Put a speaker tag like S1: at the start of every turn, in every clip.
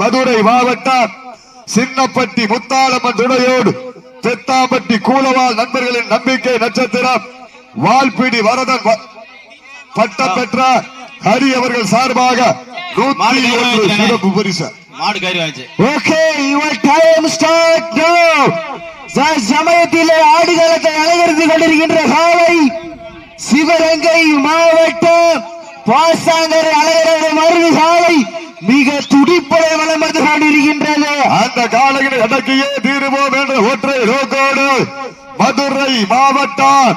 S1: மதுரை மாவட்டம் சின்னப்பட்டி முத்தாளம்மன் துணையோடு தெத்தாம்பட்டி கூலவாள் நண்பர்களின் நம்பிக்கை நட்சத்திரம். வால்பிடி வரதன் பட்டம் பெற்ற ஹரி அவர்கள் சார்பாக நூத்தி ஒன்று சிறப்பு பரிசு.
S2: மாடு கறி வாங்கிச்சு.
S3: Okay your time start now சமயத்திலே ஆடுகளத்தை அலங்கரித்து கொண்டிருக்கின்ற காலை சிவகங்கை மாவட்டம் பாசாங்கரை அலங்கரை மருது காலை மிக துடிப்படை வளம் வந்து கொண்டிருக்கின்றது.
S1: அந்த காலையில் அடக்கியே தீருவோம் என்ற ஒற்றை நோக்கோடு மதுரை மாவட்டம்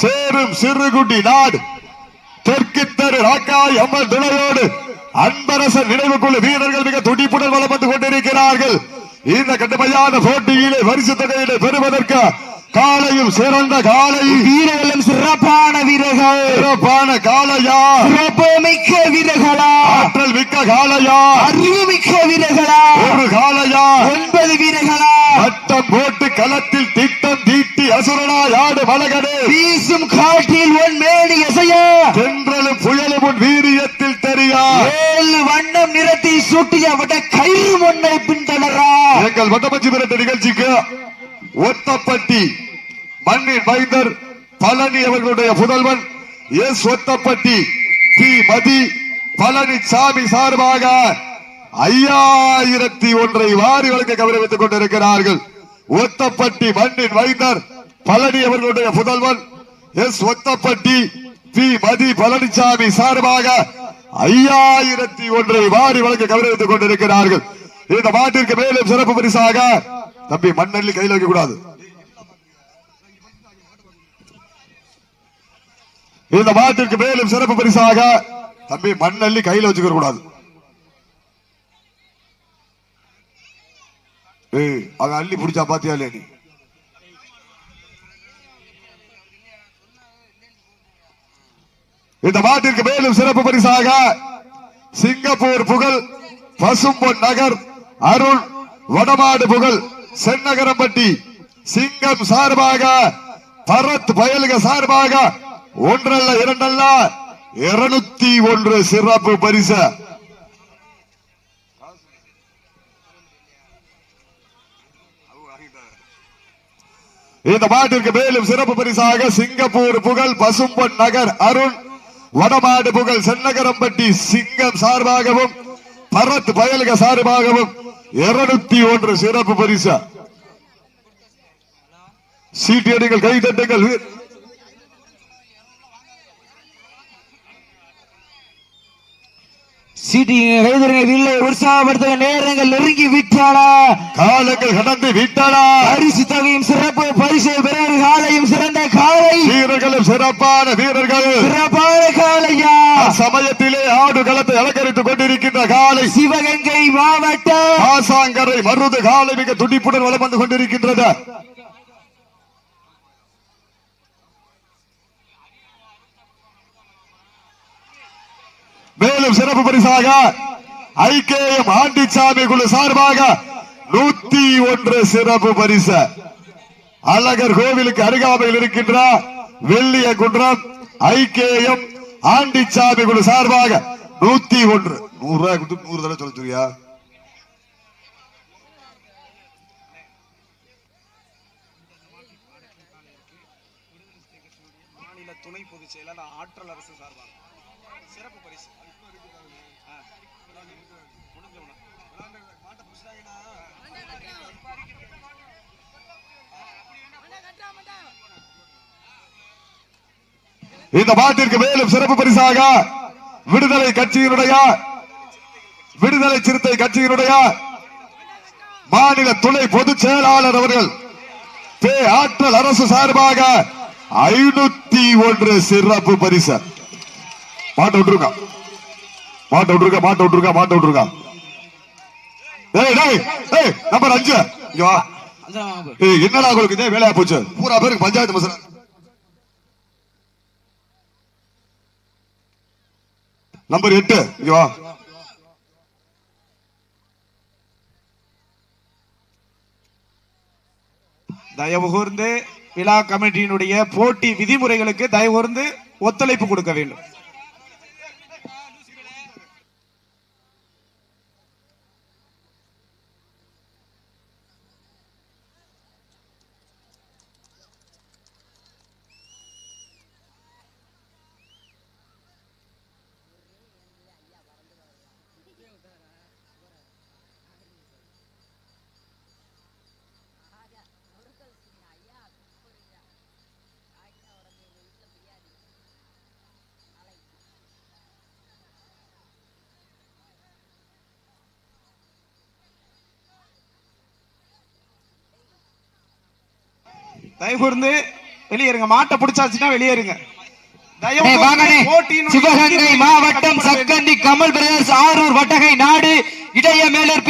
S1: சேரும் சிறுகுடி நாடு. தெற்கு தெரு ராக்காய் அம்மன் துணையோடு அன்பரசன் நினைவு குழு வீரர்கள் மிக துடிப்புடன் வளம் வந்து கொண்டிருக்கிறார்கள். இந்த கடுமையான போட்டியிலே பரிசு தொகையிலே பெறுவதற்கு காலையும் சிறந்த காலை.
S3: வீரர்களும் சிறப்பான வீரர்கள்.
S1: சிறப்பான காளையா
S3: சிறப்பு மிக்க வீரர்களா?
S1: ஆற்றல் மிக்க காளையா
S3: அறிவு மிக்க வீரர்களா?
S1: ஒரு காளையா
S3: ஒன்பது வீரர்களா?
S1: வட்டம் போட்டு களத்தில் திட்டம் தீட்டி அசுரனா யாடு மலகனே
S3: வீசும் காற்றில் ஒன் மேடி எசையா
S1: தென்றலும் புயலும் உன் வீரியத்தில் தெரியா?
S3: ஏழு வண்ணம் நிறத்தை சூட்டிய விட கயிறு முன்னை பின்தொடரா
S1: எங்கள் வட்டமச்சி மிரட்ட நிகழ்ச்சிக்கு ஒத்தப்பட்டி மண்ணின் மைந்தர் பழனி அவர்களுடைய புதல்வன் எஸ் ஒத்தப்பட்டி பி மதி பழனிசாமி சார்பாக ஐயாயிரத்தி ஒன்றை வாரி வழங்க கௌரவித்துக் கொண்டிருக்கிறார்கள். ஒத்தப்பட்டி மண்ணின் மைந்தர் பழனி அவர்களுடைய புதல்வன் எஸ் ஒத்தப்பட்டி பி மதி பழனிசாமி சார்பாக ஐயாயிரத்தி ஒன்றை வாரி வழங்க கௌரவித்துக் கொண்டிருக்கிறார்கள். இந்த மாட்டிற்கு மேலும் சிறப்பு பரிசாக தம்பி மண்ணள்ளி கையில் வைக்க கூடாது இந்த மாட்டிற்கு மேலும் சிறப்பு பரிசாக தம்பி மண்ணள்ளி கையில் வச்சுக்க கூடாது ஏய் அவன் அள்ளி பிடிச்சா பாத்தியா இல்லையா நீ? இந்த மாட்டிற்கு மேலும் சிறப்பு பரிசாக சிங்கப்பூர் புகழ் பசும்பொன் நகர் அருள் வடமாடு புகழ் சென்னகரம்பட்டி சிங்கம் சார்பாக பரத் பயலுக சார்பாக ஒன்றல்ல இரண்டல்ல இருநூத்தி ஒன்று சிறப்பு பரிசு. இந்த மாட்டிற்கு மேலும் சிறப்பு பரிசாக சிங்கப்பூர் புகழ் பசும்பொன் நகர் அருண் வடமாடு புகழ் சென்னகரம்பட்டி சிங்கம் சார்பாகவும் பரத் பயலுக சார்பாகவும் இருநூத்தி ஒன்று சிறப்பு பரிசு. சீட்டியடிகள்
S3: கைதறிஞர் இல்லை உற்சாகப்படுத்த நேரங்கள் நெருங்கி விட்டாளா?
S1: காலங்கள் கடந்து விட்டனா
S3: பரிசு தொகையும் சிறப்பு பரிசு பெறுவது காலையும் சிறந்த காலை
S1: வீரர்களும் சிறப்பான வீரர்கள்.
S3: சிறப்பான காலையா
S1: சமயத்திலே ஆடு களத்தை அலங்கரித்துக் கொண்டிருக்கின்ற காலை
S3: சிவகங்கை மாவட்டம்.
S1: ஆசாங்கரை மருது காலை மிக துடிப்புடன் வலம் வந்து கொண்டிருக்கின்றது. மேலும் சிறப்பு பரிசாக ஐக்கியம் ஆண்டிச்சாமி குழு சார்பாக நூத்தி ஒன்று சிறப்பு பரிசு. அழகர் கோவிலுக்கு அருகாமையில் இருக்கின்ற வெள்ளிய குன்றம் ஐக்கியம் ஆண்டிச்சாமி குழு சார்பாக நூத்தி ஒன்று. நூறு ரூபாய் கொடுத்து நூறு தடவை சொல்ல சொல்லியா
S4: மாநில துணை பொதுச் செயலாளர் ஆற்றல் அரசு சார்பாக. சிறப்பு பரிசு.
S1: இந்த மாட்டிற்கு மேலும் சிறப்பு பரிசாக விடுதலை கட்சியினுடைய விடுதலை சிறுத்தை கட்சியினுடைய மாநில துணை பொதுச் செயலாளர் அவர்கள் பே ஆற்றல் அரசு சார்பாக ஐநூத்தி ஒன்று சிறப்பு பரிசு. மாட்ட விட்டுருங்க மாட்ட விட்டுருக்க மாட்ட விட்டுருக்க மாட்ட ஏய் நம்பர் அஞ்சு. என்னடா உங்களுக்கு இதே வேலையா போச்சு? பூரா பேருக்கு பஞ்சாயத்து மசரா நம்பர் எட்டு இங்க வா.
S4: விழா கமிட்டியினுடைய போட்டி விதிமுறைகளுக்கு தயவுகூர்ந்து ஒத்துழைப்பு கொடுக்க வேண்டும். தயவு கூர்ந்து வெளியேறுங்க. மாட்டை பிடிச்சாச்சுன்னா வெளியேறுங்க.
S3: சிவகங்கை மாவட்டம். சக்கந்தி கமல் பிரதர்ஸ் ஆரூர் வட்டகை நாடு இடைய மேலர் பி.